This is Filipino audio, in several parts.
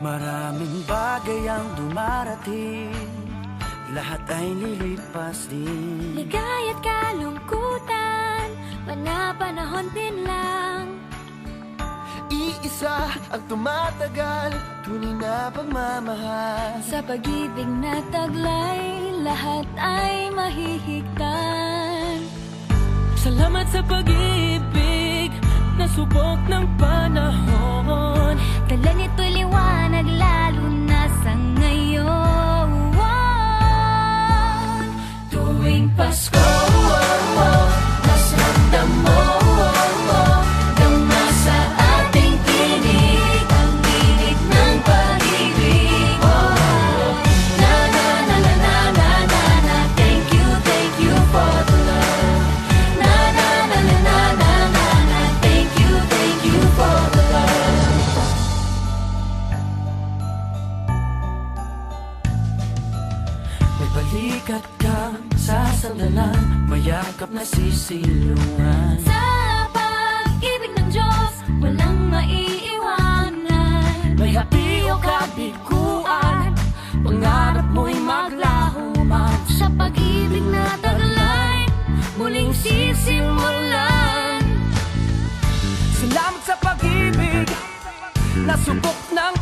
Maraming bagay ang dumarating. Lahat ay lilipas din. Ligay at kalungkutan Panapanahon din lang. Iisa ang tumatagal Tunay na pagmamahal. Sa pag-ibig na taglay Lahat ay mahihigtan. Salamat sa pag-ibig na subok ng panahon. Dala nito'y balikat kang sasandalan Mayakap na sisilungan. Sa pag-ibig ng Diyos, walang maiiwanan. May hapi o kabiguan Pangarap mo'y maglaho man Sa pag-ibig na taglay, muling sisimulan. Salamat sa pag-ibig na subok ng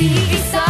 Iisa